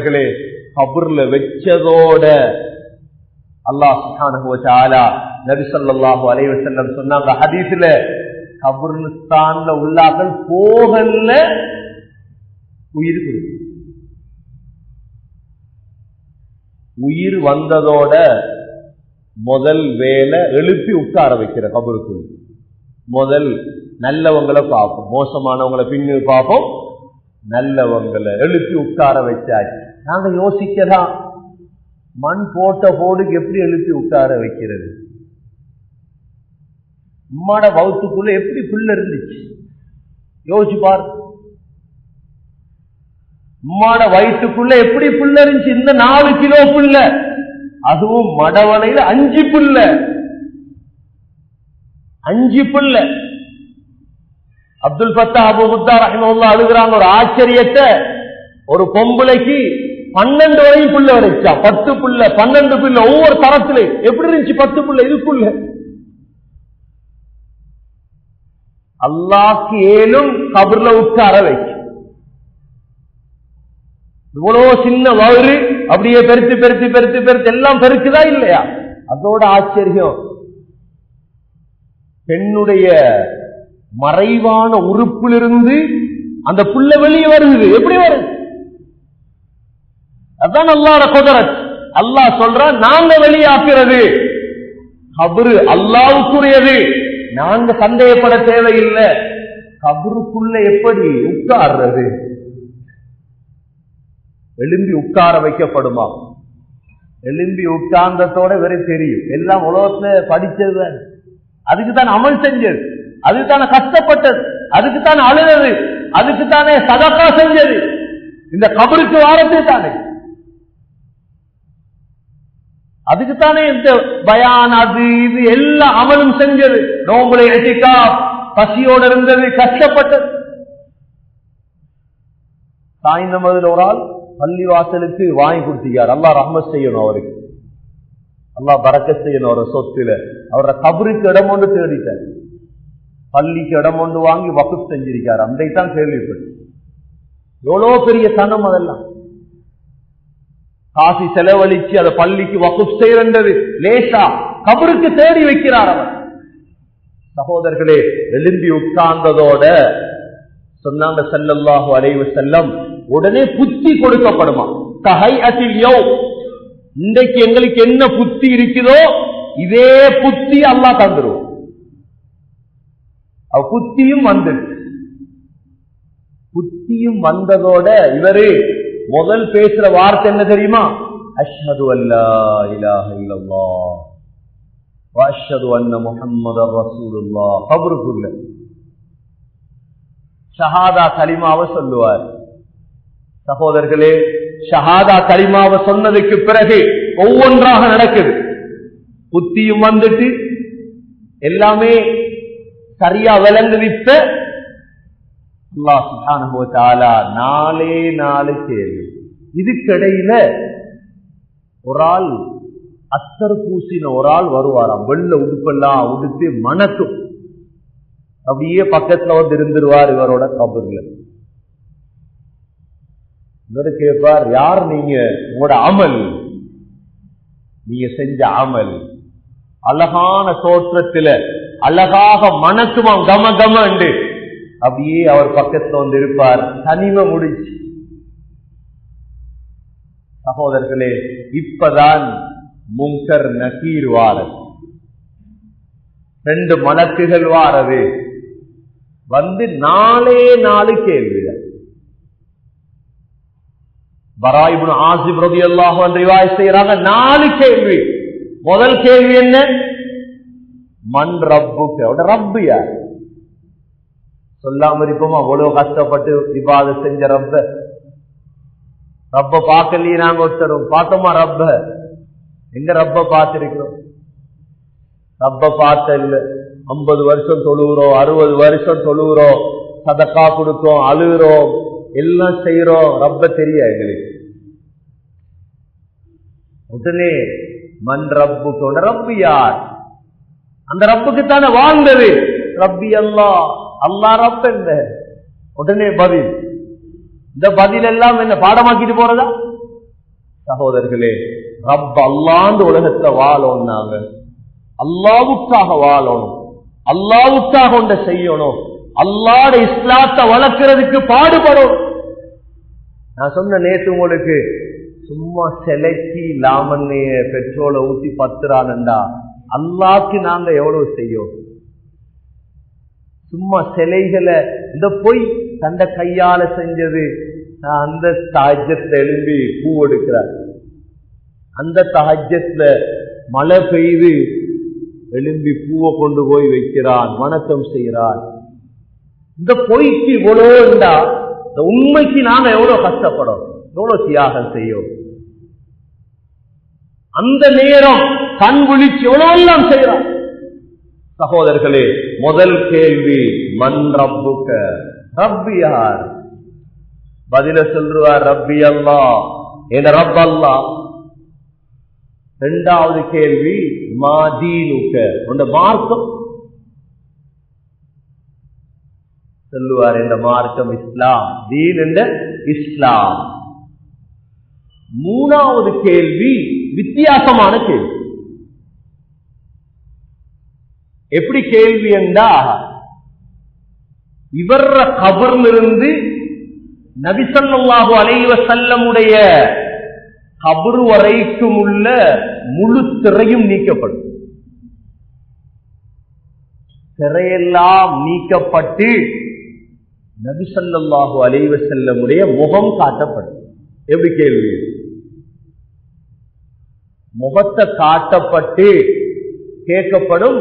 அவர்களே கபூர்ல வச்சதோட அல்லாஹ் சுப்ஹானஹு வ தஆலா நபி சொன்னாங்க ஹதீஸ்ல கபூர்ஸ்தான்ல உள்ளாக்கள் போகல்ல உயிர் கொடுக்கும் உயிர் வந்ததோட முதல் வேலை எழுப்பி உட்கார வைக்கிற கபருக்குள் முதல் நல்லவங்களை பார்ப்போம் மோசமானவங்களை பின்னு பார்ப்போம் நல்லவங்களை எழுப்பி உட்கார வச்சாச்சு. நாங்க யோசிக்கலாம் மண் போட்ட போடுக்கு எப்படி எழுப்பி உட்கார வைக்கிறது? உம்மாட வகுத்துக்குள்ள எப்படி புல்ல இருந்துச்சு? யோசிச்சு பார். உம்மாட வயிற்றுக்குள்ள எப்படி புல்ல இருந்துச்சு? இந்த நாலு கிலோ புல்ல அதுவும் மடவனையில அஞ்சு புல்ல அஞ்சு புல்ல அப்துல் பத்தா அபு முத்தா ரஹிமவுல்லா அழுகுறாங்க ஒரு ஆச்சரியத்தை. ஒரு பொம்பளைக்கு பன்னெண்டு வரையும் புள்ள வரைச்சா பத்து புள்ள பன்னெண்டு புள்ள ஒவ்வொரு தரத்துல. எப்படி இருந்துச்சு பத்து புள்ள? இதுக்குள்ள. அல்லாக்கு ஏலும் கபர்ல உட்கார வைக்கும் இவ்வளவு சின்ன வயிறு அப்படியே பெருத்து பெருத்து பெருத்து பெருத்து எல்லாம் பெருக்குதா இல்லையா? அதோட ஆச்சரியம். பெண்ணுடைய மறைவான உறுப்பிலிருந்து அந்த புள்ள வெளியே வருது. எப்படி வருது? அதான் அல்லாட குதிரத். அல்லாஹ் சொல்ற நாங்க வெளியாக்குறது. கபரு அல்லாவுக்குரியது. நாங்க சந்தேகப்பட தேவையில்லை. கபருக்குள்ள எப்படி உட்கார்றது? எழும்பி உட்கார வைக்கப்படுமா? எழும்பி உட்கார்ந்ததோட வேற தெரியும். எல்லாம் உலகத்துல படிச்சது அதுக்கு தான் அமல் செஞ்சது. அதுக்கு தானே கஷ்டப்பட்டது. அதுக்கு தானே அழுதது. அதுக்கு தானே சதக்கா செஞ்சது. இந்த கபருக்கு வாரத்தை தானே அதுக்குத்தானே இந்த பயான் அது இது எல்லா அமலும் செஞ்சது. நோம்புல எட்டிக்கா பசியோடு இருந்தது கஷ்டப்பட்டது. சாய்ந்த மதுல ஒரு ஆள் பள்ளி வாசலுக்கு வாங்கி கொடுத்தீங்க அல்லா ரஹ்ம செய்யணும் அவருக்கு. அல்லா பறக்க செய்யணும் அவரை சொத்துல. அவரோட கபருக்கு இடம் ஒன்று தேடிட்டார். பள்ளிக்கு இடம் ஒன்று வாங்கி வகுப்பு செஞ்சிருக்காரு. அன்றைத்தான் கேள்விப்பட்டு எவ்வளவு பெரிய தனம் அதெல்லாம். காசி செலவழிச்சு அதை பள்ளிக்கு வகுப்பு செய்யறது லேசா கபருக்கு தேடி வைக்கிறார் அவர். சகோதரர்களே எழும்பி உட்கார்ந்ததோட சொன்னாங்க செல்லல்லாஹு அலைவு செல்லம் உடனே புத்தி கொடுக்கப்படுமா? கஹை அசில்யோ இன்றைக்கு எங்களுக்கு என்ன புத்தி இருக்குதோ இதே புத்தி அல்லா தந்துரும். அவ புத்தியும் வந்துரு புத்தியும் வந்ததோட இவரு முதல் பேசுற வார்த்தை என்ன தெரியுமா? அஷ்ஹது அல்லா இலாஹ இல்லல்லாஹ். வஅஷ்ஹது அன்ன முஹம்மதர் ரசூலுல்லாஹ். கபருக்குள்ள ஷஹாதா கலிமாவை சொல்லுவார். சகோதரர்களே ஷஹாதா கலிமாவை சொன்னதுக்கு பிறகு ஒவ்வொன்றாக நடக்குது. புத்தியும் வந்துட்டு எல்லாமே சரியா விளங்குவித்த இப்ப அல்லாஹ் நாலே நாலு கேள்வி. இதுக்கிடையில ஒரு ஆள் அத்தர் பூசின ஒரு ஆள் வருவாராம். வெள்ள உடுப்பெல்லாம் உடுத்து மணக்கும். அப்படியே பக்கத்துல வந்து இருந்துருவார் இவரோட கபர்ல. இவரு கேட்பார் யார் நீங்க? உங்களோட அமல். நீங்க செஞ்ச அமல். அழகான தோற்றத்துல அழகாக மணக்குமாம் கம கம அப்படியே அவர் பக்கத்துல வந்து இருப்பார். தனிமை முடிச்சு சகோதரர்களே இப்பதான் முங்கர் நகீர் வாரது. ரெண்டு மலக்குகள் வாரது. வந்து நாலே நாலு கேள்விகள் பராயிபுன் ஆசிப் ரதி அல்லாஹ் ரிவாய் செய்யறாங்க நாலு கேள்வி. முதல் கேள்வி என்ன? மண் ரப்புக்கு. ரப்பு யார்? சொல்லாம இருப்போம் அவ்வளவு கஷ்டப்பட்டு விவாத செஞ்ச ரப்ப. ரப்ப பார்க்கலையே நாங்க ஒருத்தரும். பார்த்தோமா ரப்ப? எங்க ரப்ப பார்த்திருக்கிறோம்? ரப்ப பார்த்த இல்ல. ஐம்பது வருஷம் தொழுகிறோம் அறுபது வருஷம் தொழுகிறோம் சதக்கா கொடுக்கிறோம் அழுகிறோம் எல்லாம் செய்யறோம் ரப்ப தெரிய எங்களுக்கு? உடனே மண் ரப்புக்கு ரப்பு யார்? அந்த ரப்புக்குத்தானே வாழ்ந்தது. ரப்பி அல்லா அல்லா ரப்ப இந்த உடனே பதில். இந்த பதில் எல்லாம் என்ன பாடமாக்கிட்டு போறதா? சகோதரர்களே ரப் அல்லாண்டு உலகத்தை வாழணும்னாங்க அல்லாவுக்காக வாழணும். அல்லாவுக்காக ஒன்றை செய்யணும். அல்லாட இஸ்லாத்தை வளர்க்கறதுக்கு பாடுபடும் நான் சொன்ன நேற்று உங்களுக்கு சும்மா செலக்கி லாமண்ணைய பெட்ரோலை ஊற்றி பத்துறான்டா அல்லாக்கு நாங்க எவ்வளவு செய்யும் சும்மா சிலைகளை இந்த பொய் தந்த கையால செஞ்சது. அந்த தாஜ்யத்துல எழும்பி பூ எடுக்கிறார் அந்த தாஜ்யத்துல மழை பெய்து எழும்பி பூவை கொண்டு போய் வைக்கிறான் வணக்கம் செய்கிறான். இந்த பொய்க்கு இவ்வளோ இருந்தா இந்த உண்மைக்கு நாங்க எவ்வளவு கஷ்டப்படும் எவ்வளவு தியாகம் செய்யும் அந்த நேரம் கண் விழிச்சு எவ்வளவு எல்லாம் செய்யறான் சகோதரர்களே முதல் கேள்வி மண் ரப்புக்க? ரப்பி யார்? பதில சொல்லுவார் ரப்பி அல்லா. என் ரப் அல்லா? இரண்டாவது கேள்வி மாதீனுக்க உண்ட மார்க்கம். சொல்லுவார் இந்த மார்க்கம் இஸ்லாம். தீன் என்ற இஸ்லாம். மூணாவது கேள்வி வித்தியாசமான கேள்வி. எப்படி கேள்வி என்றா இவர கபர்லிருந்து நபிசல்லாஹு அலைவ செல்லமுடைய கபரு வரைக்கும் உள்ள முழு திரையும் நீக்கப்படும். திரையெல்லாம் நீக்கப்பட்டு நபிசல்லாஹு அலைவ செல்லமுடைய முகம் காட்டப்படும். எப்படி கேள்வி? முகத்தை காட்டப்பட்டு கேட்கப்படும்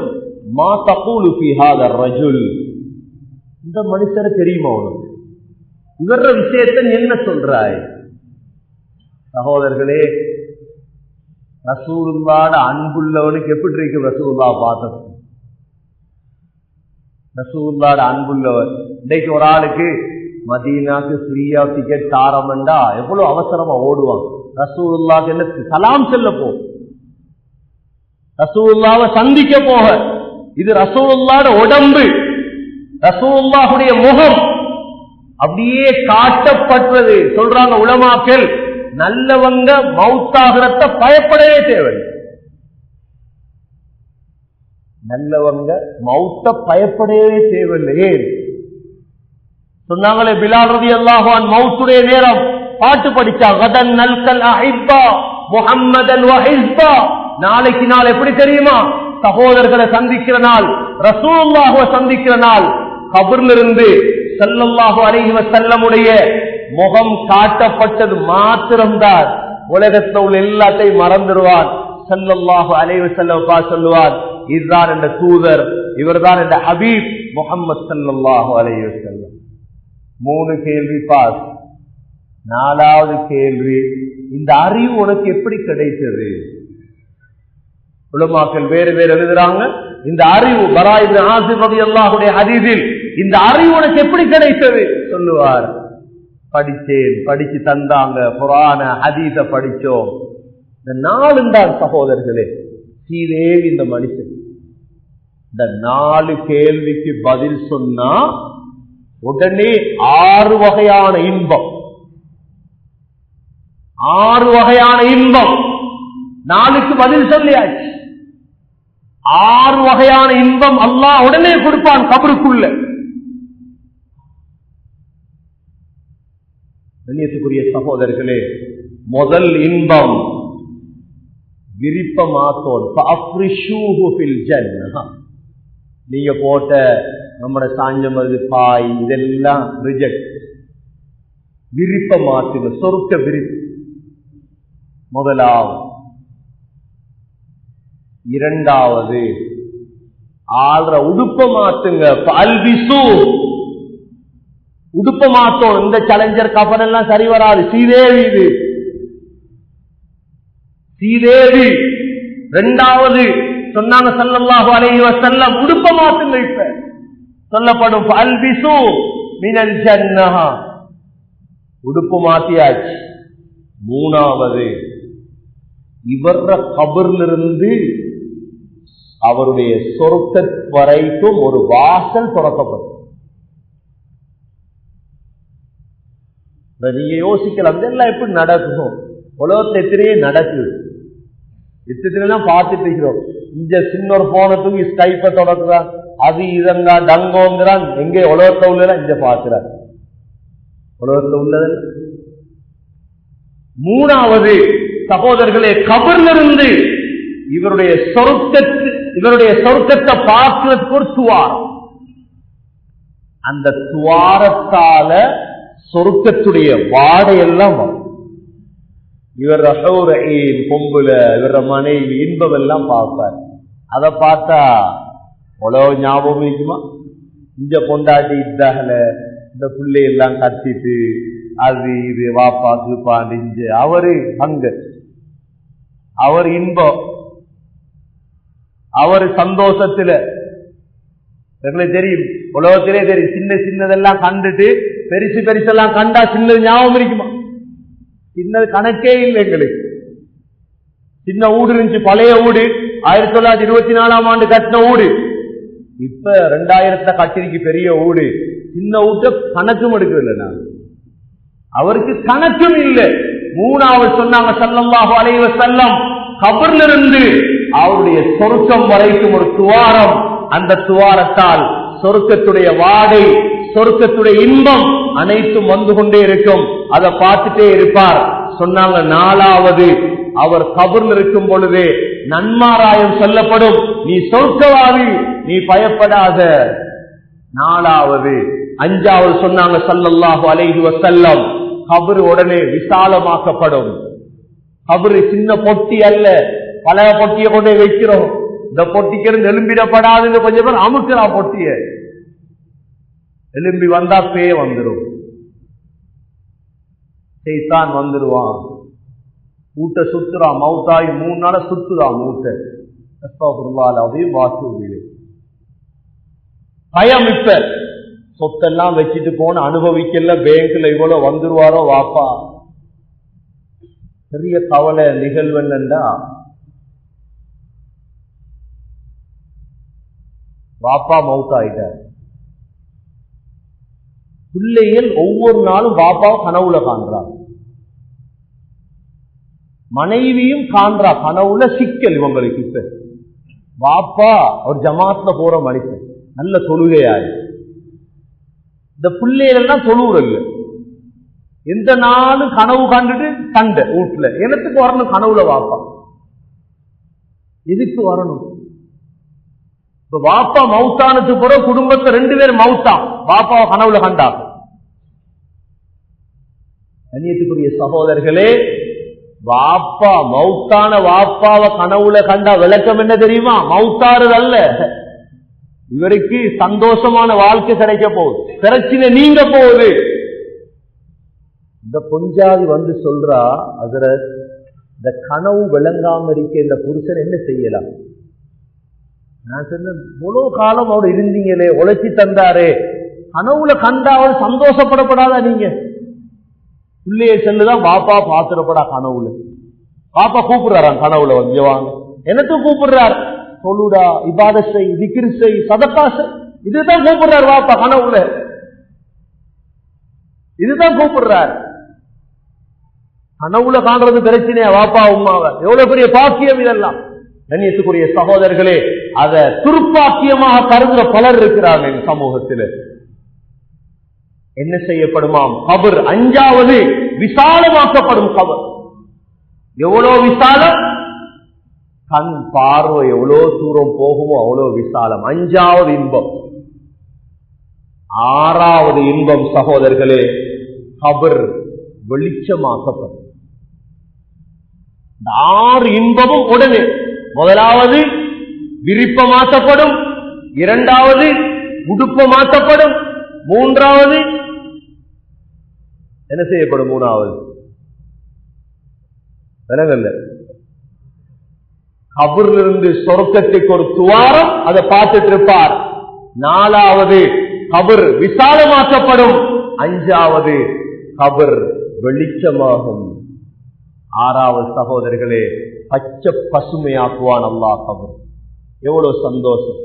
மா தகூலு ரஜுல் இந்த மனுஷரை தெரியுமா உனக்கு? இவர விஷயத்தை நீ என்ன சொல்றாய்? சகோதரர்களே ரசூலுல்லாட அன்புள்ளவனுக்கு எப்படி இருக்கு ரசூல்லா பார்த்தது? ரசூல்லாட அன்புள்ளவர். இன்னைக்கு ஒரு ஆளுக்கு மதீனாக்கு ஃப்ரீயா டிக்கெட் தாரமண்டா எவ்வளவு அவசரமா ஓடுவான் ரசூலுல்லாக்கு என்ன சலாம் செல்ல போ. ரசூல்லாவை சந்திக்க போக. இது ரசூலுல்லாட உடம்பு. ரசூலுல்லாஹுடைய முகம். அப்படியே காட்டப்பட்டது. சொல்றாங்க உலமாக்கள் நல்லவங்க மவுத்தாகிறத பயப்படவே தேவை. நல்லவங்க மௌத்த பயப்படவே தேவையில்லையே. சொன்னாங்களே பிலால் ரதி அல்லாஹான் மவுத்துடைய நேரம். பாட்டு படிச்சா கதன் நல்கல் அஹிப்பா முஹம்மதன் நாளைக்கு நாள் எப்படி தெரியுமா? சகோதரர்களை சந்திக்கிற நாள் ரசூல்லாக சந்திக்கிற நாள் கபர்லிருந்து செல்லல்லாகோ செல்லல்லாஹு செல்லமுடைய முகம் காட்டப்பட்டது மாத்திரம்தான். உலகத்தில் உள்ள எல்லாத்தையும் மறந்துடுவான். செல்லல்லாகோ அலைஹி செல்லப்பா சொல்லுவார் இதுதான் என்ற தூதர் இவர்தான் என்ற ஹபீப் முகமது செல்லல்லாகோ அலைஹி செல்லம் மூணு கேள்வி பாஸ் நாலாவது கேள்வி இந்த அறிவு உனக்கு எப்படி கிடைத்தது? உலமாக்கள் வேறு வேறு எழுதுறாங்க. இந்த அறிவு பராயிபின் ஆசிப் ரதி அல்லாஹுடைய ஹதீஸில் இந்த அறிவு உனக்கு எப்படி கிடைத்தது? சொல்லுவார். படித்தேன் படிச்சு தந்தாங்க புராண ஹதீத படிச்சோம் இந்த நாலு தான் சகோதரர்களே சீதேவி இந்த மனுஷன். இந்த நாலு கேள்விக்கு பதில் சொன்னா உடனே ஆறு வகையான இன்பம். ஆறு வகையான இன்பம். நாளுக்கு பதில் சொல்லியாச்சு. ஆறு வகையான இன்பம் அல்லாஹ் உடனே கொடுப்பான் கபருக்குள்ள. கண்ணியத்துக்குரிய சகோதரர்களே முதல் இன்பம் விருப்பமாத்தோன் நீங்க போட்ட நம்மட சாஞ்சமது பாய் இதெல்லாம் ரிஜெக்ட் விருப்ப மாற்றுங்க சொருக்க விரிப்பு முதலாவது இரண்டாவது. ஆள்ற உடுப்ப மாத்துங்க பல்விசு உடுப்ப மாத்தோம் இந்த சேலஞ்சர் கப்பல் எல்லாம் சரி வராது. சீதேவி இது. சீதேவி இரண்டாவது சொன்னாங்க சல்லல்லாஹு அலைஹி வஸல்லம். உடுப்ப மாத்துங்க இப்ப. சொல்லப்படும். பல்விசு மினல் ஜன்னஹா. உடுப்பு மாத்தியாச்சு மூணாவது. இவர கபர்லிருந்து அவருடைய சொருக்க வரைக்கும் ஒரு வாசல் தொடக்கப்படும் நீங்க யோசிக்கலாம் இதெல்லாம் எப்படி நடக்கும்? உலகத்துல எத்தனையே நடக்குது. இத்தனை பார்த்துட்டு இருக்கிறோம். இங்க சின்ன ஒரு போன ஸ்கைப்ப தொடக்குறான் அது இதங்க டங்கோங்கிறான். எங்கே? உலகத்தை உள்ள இங்க பார்க்கிறான் உலகத்தை உள்ளது? மூணாவது சகோதரர்களே கபர்லிருந்து இவருடைய சொருக்கத்து இவருடைய சொருக்கத்தை பார்க்கிறதுக்கு ஒரு துவாரம். அந்த துவாரத்தால சொருக்கத்துடைய வாடையெல்லாம் வரும். இவர் பொம்புல இவர மனைவி இன்பம் எல்லாம் பார்ப்பார். அதை பார்த்தா உலக ஞாபகம் இருக்குமா? இந்த பொண்டாட்டி இதாகல இந்த பிள்ளை எல்லாம் கத்திட்டு அது இது வாப்பா தூப்பாண்டு நெஞ்சு. அவரு அங்க அவர் இன்பம். அவர் சந்தோஷத்துல. எங்களுக்கு தெரியும். உலகத்திலே தெரியும். சின்ன சின்னதெல்லாம் கண்டுட்டு பெருசு பெருசெல்லாம் கண்டா சின்னது ஞாபகம் இருக்குமா? சின்னது கணக்கே இல்லை எங்களுக்கு. சின்ன ஊடு இருந்துச்சு பழைய ஊடு. ஆயிரத்தி தொள்ளாயிரத்தி இருபத்தி நாலாம் ஆண்டு கட்டின ஊடு. இப்ப ரெண்டாயிரத்தை கட்டிருக்கு பெரிய ஊடு. சின்ன ஊட்ட கணக்கும் எடுக்கல நான் அவருக்கு கணக்கும் இல்லை. மூணாவது சொன்னாங்க சல்லல்லாஹு அலைவ செல்லம் கபர்ல இருந்து அவருடைய சொருக்கம் வரைக்கும் ஒரு துவாரம். அந்த துவாரத்தால் சொருக்கத்துடைய வாடை சொருக்கத்துடைய இன்பம் அனைத்தும் வந்து கொண்டே இருக்கும். அதை பார்த்துட்டே இருப்பார். சொன்னாங்க நாலாவது அவர் கபர்ல இருக்கும் பொழுது நன்மாராயம் சொல்லப்படும். நீ சொர்க்கவாதி நீ பயப்படாத. நாலாவது அஞ்சாவது சொன்னாங்க சல்லல்லாஹு அலைஹி வசல்லம் கபரு உடனே விசாலமாக்கப்படும். கபரு சின்ன பொட்டி அல்ல பழைய பொட்டியை கொண்டு வைக்கிறோம். இந்த பொட்டிக்கிறது எலும்பிடப்படாதுன்னு கொஞ்சம் பேர் அமுக்கிறா பொட்டிய. எலும்பி வந்தா பே வந்துடும் செய்தான் வந்துடுவான் ஊட்ட சுத்துறான் மவுத்தாய் மூணு நாள சுத்துறான் மூட்டை. அதையும் வாசு பயம் இப்ப. சொத்தெல்லாம் வச்சுட்டு போன அனுபவிக்கல பேங்க்ல இவ்வளவு வந்துருவாரோ வாப்பா. பெரிய கவலை நிகழ்வு பாப்பா மவுத் ஆயிட்டார். பிள்ளைகள் ஒவ்வொரு நாளும் பாப்பா கனவுல காண்றாங்க மனைவியும் காண்றா கனவுல சிக்கல் இவங்களுக்கு இப்ப. பாப்பா ஒரு ஜமாத்ல போற மனுஷன் நல்ல தொழுகையாரு இந்த பிள்ளைகள்லாம் தொழுவுறல்ல. எந்த நாளும் கனவு கண்டுட்டு சண்டை வீட்டுல. எனத்துக்கு வரணும் கனவுல வாப்பா எதுக்கு வரணும்? இப்ப வாப்பா மவுத்தானது போற குடும்பத்தை ரெண்டு பேர் மவுத்தா. பாப்பாவை கனவுல கண்டா. கண்ணியத்துக்குரிய சகோதரர்களே வாப்பா மவுத்தான வாப்பாவை கனவுல கண்டா விளக்கம் என்ன தெரியுமா? மவுத்தாறுது அல்ல. இவருக்கு சந்தோஷமான வாழ்க்கை கிடைக்க போகுது. பிரச்சனை நீங்க போகுது. இந்த பொஞ்சாதி வந்து சொல்றா அதுல இந்த கனவு விளங்காம இருக்க இந்த புருஷன் என்ன செய்யலாம்? நான் சொன்னேன் இவ்வளோ காலம் அவர் இருந்தீங்களே உழைச்சி தந்தாரே. கனவுல கண்டா அவர் சந்தோஷப்படப்படாதா நீங்க? உள்ளே செல்லுதான் பாப்பா பாத்துடப்படா கனவுல. பாப்பா கூப்பிடுறாராம் கனவுல வந்து வாங்க. எனக்கும் கூப்பிடுறார்? சொல்லுடா இபாதசை செய் சதப்பாசை இதுதான் கூப்பிடுறார் வாப்பா கனவுல. இதுதான் கூப்பிடுறார். கனவுல காண்றது பிரச்சனையா வாப்பா உமாவ எவ்வளவு பெரிய பாக்கியம் இதெல்லாம். கண்ணியத்துக்குரிய சகோதரர்களே அதை துருப்பாக்கியமாக கருதுற பலர் இருக்கிறாங்க என் சமூகத்தில். என்ன செய்யப்படுமாம்? கபர். அஞ்சாவது விசாலமாக்கப்படும் கபர். எவ்வளவு விசாலம்? கண் பார்வை எவ்வளவு தூரம் போகுமோ அவ்வளவு விசாலம். அஞ்சாவது இன்பம். ஆறாவது இன்பம் சகோதரர்களே கபர் வெளிச்சமாக்கப்படும். ஆறு இன்பமும் உடனே முதலாவது விரிப்ப மாற்றப்படும் இரண்டாவது உடுப்ப மாற்றப்படும் மூன்றாவது என்ன செய்யப்படும் மூணாவது? விலங்கல்ல. கபரிலிருந்து சொர்க்கத்துக்கு ஒரு துவாரம் அதை பார்த்துட்டு இருப்பார். நாலாவது கபர் விசாலமாக்கப்படும் அஞ்சாவது கபர் வெளிச்சமாகும். ஆறாவது சகோதரர்களே பச்சை பசுமையாக்குவான் அல்லாஹ் அவர் எவ்வளவு சந்தோஷம்.